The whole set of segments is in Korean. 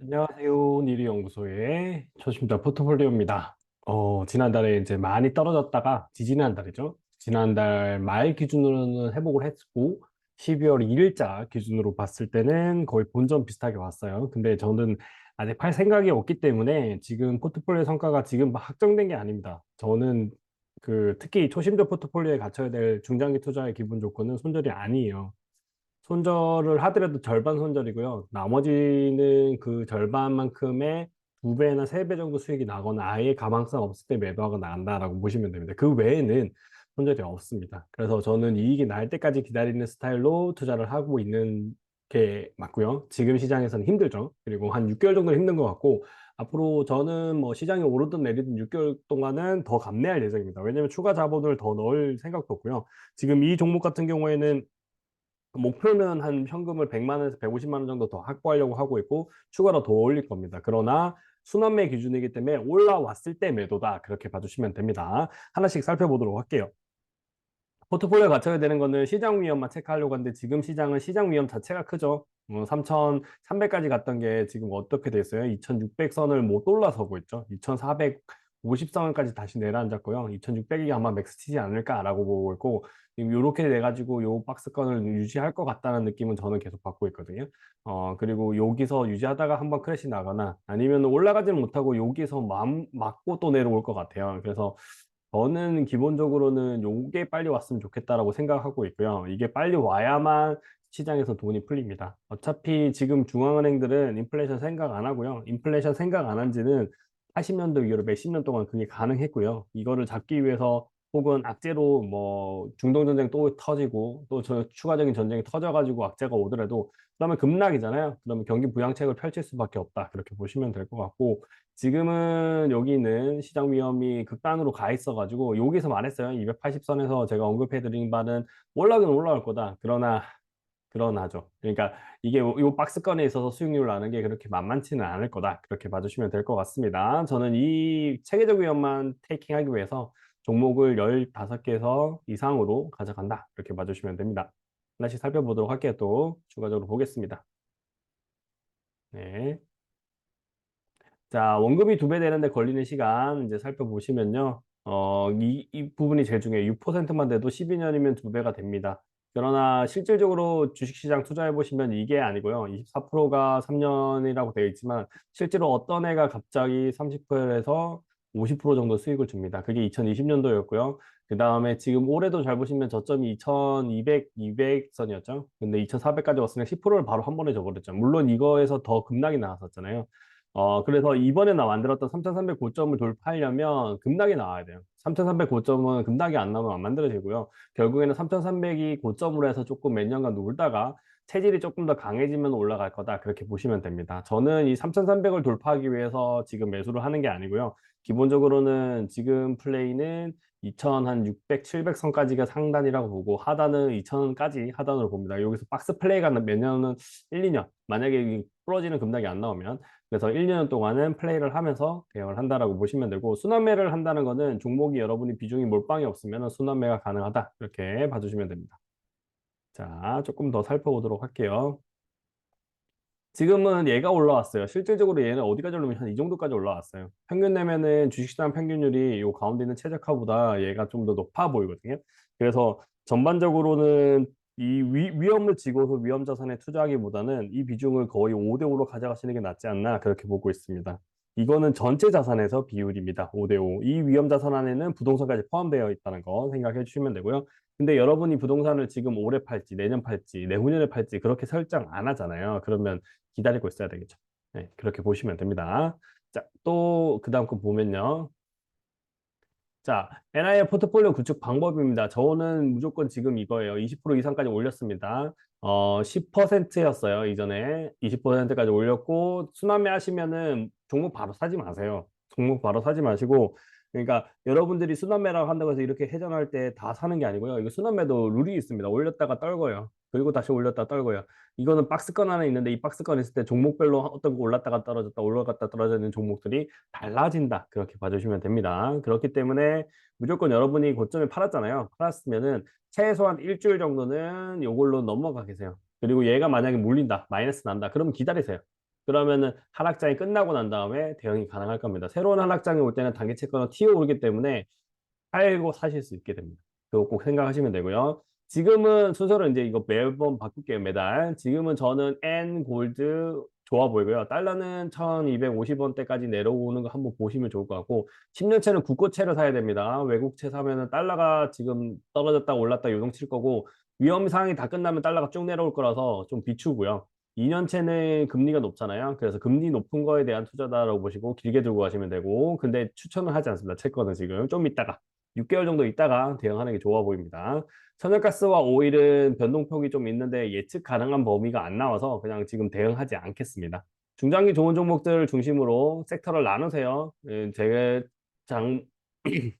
안녕하세요. 니리 연구소의 초심자 포트폴리오입니다. 어, 지난달에 이제 많이 떨어졌다가, 지지난달이죠. 지난달 말 기준으로는 회복을 했고, 12월 1일자 기준으로 봤을 때는 거의 본전 비슷하게 왔어요. 근데 저는 아직 팔 생각이 없기 때문에 지금 포트폴리오 성과가 지금 막 확정된 게 아닙니다. 저는 그 특히 초심자 포트폴리오에 갖춰야 될 중장기 투자의 기본 조건은 손절이 아니에요. 손절을 하더라도 절반 손절이고요. 나머지는 그 절반만큼의 두 배나 세 배 정도 수익이 나거나 아예 가망성 없을 때 매도하거나 난다라고 보시면 됩니다. 그 외에는 손절이 없습니다. 그래서 저는 이익이 날 때까지 기다리는 스타일로 투자를 하고 있는 게 맞고요. 지금 시장에서는 힘들죠. 그리고 한 6개월 정도 힘든 것 같고 앞으로 저는 뭐 시장이 오르든 내리든 6개월 동안은 더 감내할 예정입니다. 왜냐하면 추가 자본을 더 넣을 생각도 없고요. 지금 이 종목 같은 경우에는 목표는 한 현금을 100만 원에서 150만 원 정도 더 확보하려고 하고 있고 추가로 더 올릴 겁니다. 그러나 순환매 기준이기 때문에 올라왔을 때 매도다 그렇게 봐주시면 됩니다. 하나씩 살펴보도록 할게요. 포트폴리오에 갖춰야 되는 거는 시장 위험만 체크하려고 하는데 지금 시장은 시장 위험 자체가 크죠. 어, 3,300까지 갔던 게 지금 어떻게 됐어요? 2,600선을 못 올라서고 있죠. 2,450선까지 다시 내려앉았고요. 2,600이 아마 맥스 치지 않을까라고 보고 있고 이렇게 돼가지고 요 박스권을 유지할 것 같다는 느낌은 저는 계속 받고 있거든요. 어 그리고 여기서 유지하다가 한번 크래시 나거나 아니면 올라가지는 못하고 여기서 맘, 맞고 또 내려올 것 같아요. 그래서 저는 기본적으로는 요게 빨리 왔으면 좋겠다라고 생각하고 있고요. 이게 빨리 와야만 시장에서 돈이 풀립니다. 어차피 지금 중앙은행들은 인플레이션 생각 안 하고요. 인플레이션 생각 안 한 지는 80년도 이후로 몇십 년 동안 그게 가능했고요. 이거를 잡기 위해서 혹은 악재로 뭐 중동 전쟁 또 터지고 또 저 추가적인 전쟁이 터져가지고 악재가 오더라도 그러면 급락이잖아요. 그러면 경기 부양책을 펼칠 수밖에 없다. 그렇게 보시면 될 것 같고 지금은 여기 있는 시장 위험이 극단으로 가 있어가지고 여기서 말했어요. 280선에서 제가 언급해드린 바는 올라가긴 올라갈 거다. 그러나 그러나죠. 그러니까 이게 요, 요 박스권에 있어서 수익률 나는 게 그렇게 만만치는 않을 거다. 그렇게 봐주시면 될 것 같습니다. 저는 이 체계적 위험만 테이킹하기 위해서 종목을 15개에서 이상으로 가져간다. 이렇게 봐주시면 됩니다. 하나씩 살펴보도록 할게요. 또 추가적으로 보겠습니다. 네. 자, 원금이 두 배 되는데 걸리는 시간 이제 살펴보시면요. 어, 이, 이 부분이 제일 중요해요. 6%만 돼도 12년이면 두 배가 됩니다. 그러나 실질적으로 주식시장 투자해 보시면 이게 아니고요. 24%가 3년이라고 되어 있지만 실제로 어떤 애가 갑자기 30%에서 50% 정도 수익을 줍니다. 그게 2020년도였고요. 그 다음에 지금 올해도 잘 보시면 저점이 2200, 200선이었죠. 근데 2400까지 왔으니까 10%를 바로 한 번에 줘버렸죠. 물론 이거에서 더 급락이 나왔었잖아요. 어, 그래서 이번에 나 만들었던 3300 고점을 돌파하려면 급락이 나와야 돼요. 3300 고점은 급락이 안 나오면 안 만들어지고요. 결국에는 3300이 고점으로 해서 조금 몇 년간 놀다가 체질이 조금 더 강해지면 올라갈 거다. 그렇게 보시면 됩니다. 저는 이 3300을 돌파하기 위해서 지금 매수를 하는 게 아니고요. 기본적으로는 지금 플레이는 2,600, 700 선까지가 상단이라고 보고 하단은 2,000까지 하단으로 봅니다. 여기서 박스 플레이가 몇 년은 1, 2년 만약에 부러지는 급락이 안 나오면 그래서 1, 년 동안은 플레이를 하면서 대응을 한다라고 보시면 되고 순환매를 한다는 거는 종목이 여러분이 비중이 몰빵이 없으면 순환매가 가능하다 이렇게 봐주시면 됩니다. 자 조금 더 살펴보도록 할게요. 지금은 얘가 올라왔어요. 실질적으로 얘는 어디까지 올라오면 한 이 정도까지 올라왔어요. 평균 내면은 주식시장 평균율이 이 가운데 있는 최저가보다 얘가 좀 더 높아 보이거든요. 그래서 전반적으로는 이 위, 위험을 지고서 위험 자산에 투자하기보다는 이 비중을 거의 5대5로 가져가시는 게 낫지 않나 그렇게 보고 있습니다. 이거는 전체 자산에서 비율입니다. 5대5. 이 위험 자산 안에는 부동산까지 포함되어 있다는 거 생각해 주시면 되고요. 근데 여러분이 부동산을 지금 올해 팔지, 내년 팔지, 내후년에 팔지 그렇게 설정 안 하잖아요. 그러면 기다리고 있어야 되겠죠. 네, 그렇게 보시면 됩니다. 자, 또 그 다음 거 보면요. 자, NIL 포트폴리오 구축 방법입니다. 저는 무조건 지금 이거예요. 20% 이상까지 올렸습니다. 어, 10%였어요. 이전에 20%까지 올렸고 순환매 하시면은 종목 바로 사지 마세요. 종목 바로 사지 마시고 그러니까 여러분들이 순환매라고 한다고 해서 이렇게 회전할 때 다 사는 게 아니고요. 이거 순환매도 룰이 있습니다. 올렸다가 떨고요. 그리고 다시 올렸다 떨고요. 이거는 박스권 안에 있는데 이 박스권 있을 때 종목별로 어떤 거 올랐다가 떨어졌다 올라갔다 떨어지는 종목들이 달라진다. 그렇게 봐주시면 됩니다. 그렇기 때문에 무조건 여러분이 고점에 팔았잖아요. 팔았으면은 최소한 일주일 정도는 이걸로 넘어가 계세요. 그리고 얘가 만약에 물린다, 마이너스 난다, 그러면 기다리세요. 그러면은 하락장이 끝나고 난 다음에 대응이 가능할 겁니다. 새로운 하락장이 올 때는 단기 채권은 튀어 오르기 때문에 팔고 사실 수 있게 됩니다. 그거 꼭 생각하시면 되고요. 지금은 순서를 이제 이거 매번 바꿀게요, 매달. 지금은 저는 N 골드 좋아 보이고요. 달러는 1250원대까지 내려오는 거 한번 보시면 좋을 것 같고, 10년채는 국고채를 사야 됩니다. 외국채 사면은 달러가 지금 떨어졌다 올랐다 요동칠 거고, 위험 상황이 다 끝나면 달러가 쭉 내려올 거라서 좀 비추고요. 2년채는 금리가 높잖아요. 그래서 금리 높은 거에 대한 투자다라고 보시고 길게 들고 가시면 되고, 근데 추천은 하지 않습니다. 채권은 지금 좀 있다가 6개월 정도 있다가 대응하는 게 좋아 보입니다. 천연가스와 오일은 변동폭이 좀 있는데 예측 가능한 범위가 안 나와서 그냥 지금 대응하지 않겠습니다. 중장기 좋은 종목들 중심으로 섹터를 나누세요. 예, 제가 장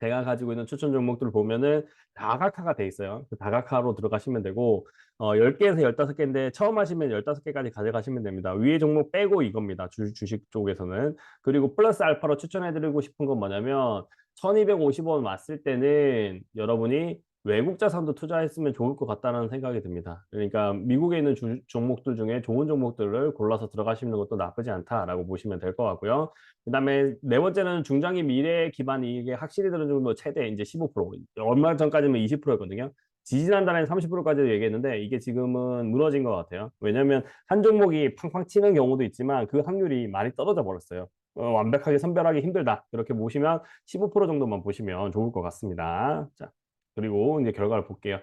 제가 가지고 있는 추천 종목들을 보면은 다각화가 돼 있어요. 그 다각화로 들어가시면 되고 어, 10개에서 15개인데 처음 하시면 15개까지 가져가시면 됩니다. 위에 종목 빼고 이겁니다. 주, 주식 쪽에서는. 그리고 플러스 알파로 추천해드리고 싶은 건 뭐냐면 1250원 왔을 때는 여러분이 외국 자산도 투자했으면 좋을 것 같다는 생각이 듭니다. 그러니까 미국에 있는 주, 종목들 중에 좋은 종목들을 골라서 들어가시는 것도 나쁘지 않다라고 보시면 될 것 같고요. 그 다음에 네 번째는 중장기 미래 기반 이익에 확실히 들은 정도 최대 이제 15% 얼마 전까지는 20%였거든요. 지지난달에 30%까지 얘기했는데 이게 지금은 무너진 것 같아요. 왜냐하면 한 종목이 팡팡 치는 경우도 있지만 그 확률이 많이 떨어져 버렸어요. 어, 완벽하게 선별하기 힘들다. 이렇게 보시면 15% 정도만 보시면 좋을 것 같습니다. 자, 그리고 이제 결과를 볼게요.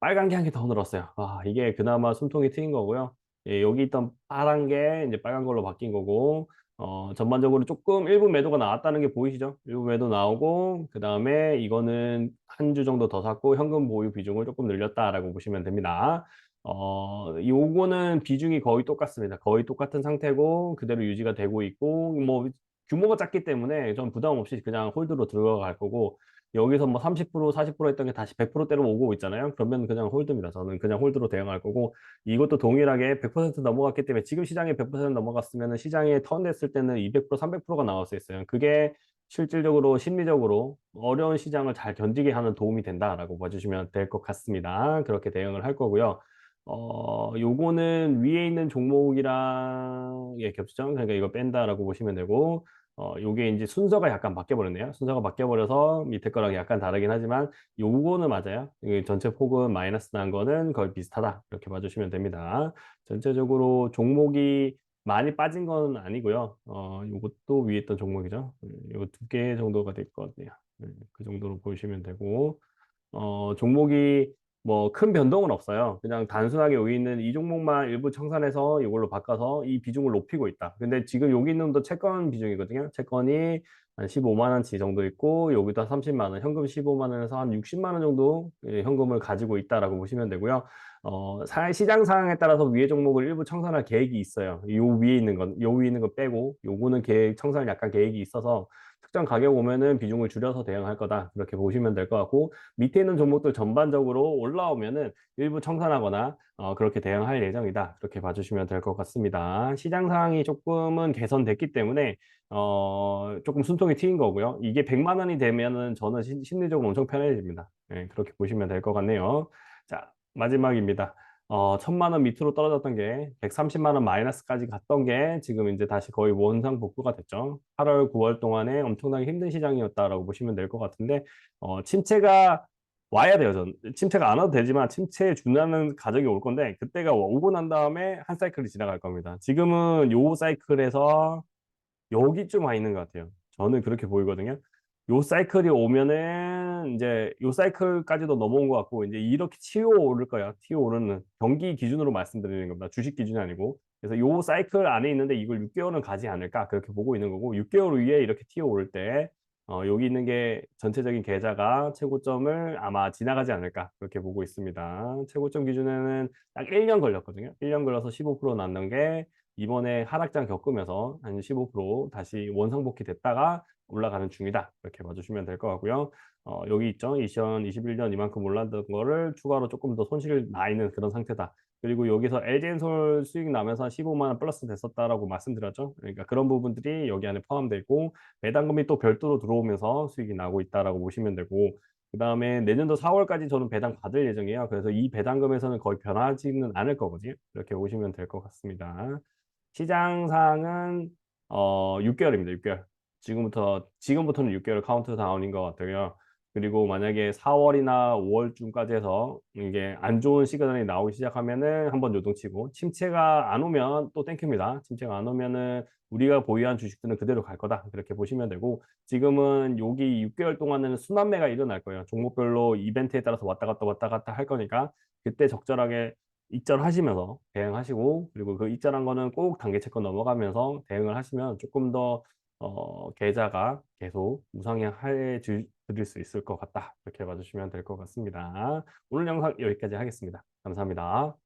빨간 게 한 개 더 늘었어요. 아, 이게 그나마 숨통이 트인 거고요. 예, 여기 있던 파란 게 이제 빨간 걸로 바뀐 거고, 어, 전반적으로 조금 일부 매도가 나왔다는 게 보이시죠? 일부 매도 나오고, 그 다음에 이거는 한 주 정도 더 샀고, 현금 보유 비중을 조금 늘렸다라고 보시면 됩니다. 어, 요거는 비중이 거의 똑같습니다. 거의 똑같은 상태고, 그대로 유지가 되고 있고, 뭐, 규모가 작기 때문에 좀 부담 없이 그냥 홀드로 들어갈 거고, 여기서 뭐 30%, 40% 했던 게 다시 100%대로 오고 있잖아요. 그러면 그냥 홀드입니다. 저는 그냥 홀드로 대응할 거고 이것도 동일하게 100% 넘어갔기 때문에 지금 시장에 100% 넘어갔으면 시장에 턴 됐을 때는 200%, 300%가 나올 수 있어요. 그게 실질적으로 심리적으로 어려운 시장을 잘 견디게 하는 도움이 된다라고 봐주시면 될 것 같습니다. 그렇게 대응을 할 거고요. 어, 요거는 위에 있는 종목이랑 예, 겹치죠. 그러니까 이거 뺀다라고 보시면 되고 어, 요게 이제 순서가 약간 바뀌어 버렸네요. 순서가 바뀌어 버려서 밑에 거랑 약간 다르긴 하지만 요거는 맞아요. 이 전체 폭은 마이너스 난 거는 거의 비슷하다. 이렇게 봐주시면 됩니다. 전체적으로 종목이 많이 빠진 건 아니고요. 어, 요것도 위에 있던 종목이죠. 음, 요거 두개 정도가 될 것 같네요. 음, 그 정도로 보시면 되고, 어, 종목이 뭐 큰 변동은 없어요. 그냥 단순하게 여기 있는 이 종목만 일부 청산해서 이걸로 바꿔서 이 비중을 높이고 있다. 근데 지금 여기 있는 도 채권 비중이거든요. 채권이 한 15만 원치 정도 있고 여기도 한 30만 원, 현금 15만 원에서 한 60만 원 정도 예, 현금을 가지고 있다라고 보시면 되고요. 어, 시장 상황에 따라서 위에 종목을 일부 청산할 계획이 있어요. 요 위에 있는 건, 요 위에 있는 거 빼고 요거는 계획 청산을 약간 계획이 있어서 특정 가격 오면은 비중을 줄여서 대응할 거다. 그렇게 보시면 될 것 같고 밑에 있는 종목들 전반적으로 올라오면은 일부 청산하거나 어, 그렇게 대응할 예정이다. 그렇게 봐주시면 될 것 같습니다. 시장 상황이 조금은 개선됐기 때문에 어, 조금 숨통이 튀인 거고요. 이게 100만 원이 되면은 저는 시, 심리적으로 엄청 편해집니다. 네, 그렇게 보시면 될 것 같네요. 자, 마지막입니다. 어, 천만 원 밑으로 떨어졌던 게 130만 원 마이너스까지 갔던 게 지금 이제 다시 거의 원상 복구가 됐죠. 8월, 9월 동안에 엄청나게 힘든 시장이었다라고 보시면 될 것 같은데 어, 침체가 와야 돼요. 전 침체가 안 와도 되지만 침체에 준하는 가정이 올 건데 그때가 오고 난 다음에 한 사이클이 지나갈 겁니다. 지금은 요 사이클에서 여기쯤 와 있는 것 같아요. 저는 그렇게 보이거든요. 요 사이클이 오면은 이제 요 사이클까지도 넘어온 것 같고 이제 이렇게 튀어 오를 거야. 튀어 오르는 경기 기준으로 말씀드리는 겁니다. 주식 기준이 아니고. 그래서 요 사이클 안에 있는데 이걸 6개월은 가지 않을까 그렇게 보고 있는 거고 6개월 위에 이렇게 튀어 오를 때 어, 여기 있는 게 전체적인 계좌가 최고점을 아마 지나가지 않을까 그렇게 보고 있습니다. 최고점 기준에는 딱 1년 걸렸거든요. 1년 걸려서 15% 났는 게 이번에 하락장 겪으면서 한 15% 다시 원상복귀 됐다가 올라가는 중이다. 이렇게 봐주시면 될 것 같고요. 어, 여기 있죠. 2021년 이만큼 올랐던 거를 추가로 조금 더 손실 나 있는 그런 상태다. 그리고 여기서 LG엔솔 수익 나면서 한 15만 원 플러스 됐었다라고 말씀드렸죠. 그러니까 그런 부분들이 여기 안에 포함되어 있고 배당금이 또 별도로 들어오면서 수익이 나고 있다라고 보시면 되고 그 다음에 내년도 4월까지 저는 배당 받을 예정이에요. 그래서 이 배당금에서는 거의 변하지는 않을 거거든요. 이렇게 보시면 될 것 같습니다. 시장 상은 어 6개월입니다. 6개월. 지금부터 지금부터는 6개월 카운트 다운인 것 같고요. 그리고 만약에 4월이나 5월쯤까지 해서 이게 안 좋은 시그널이 나오기 시작하면은 한번 요동치고 침체가 안 오면 또 땡깁니다. 침체가 안 오면은 우리가 보유한 주식들은 그대로 갈 거다. 그렇게 보시면 되고 지금은 여기 6개월 동안은 순환매가 일어날 거예요. 종목별로 이벤트에 따라서 왔다 갔다 왔다 갔다 할 거니까 그때 적절하게 입절하시면서 대응하시고 그리고 그 입절한 거는 꼭 단기 채권 넘어가면서 대응을 하시면 조금 더 어, 계좌가 계속 무상향해 주- 드릴 수 있을 것 같다. 이렇게 봐주시면 될 것 같습니다. 오늘 영상 여기까지 하겠습니다. 감사합니다.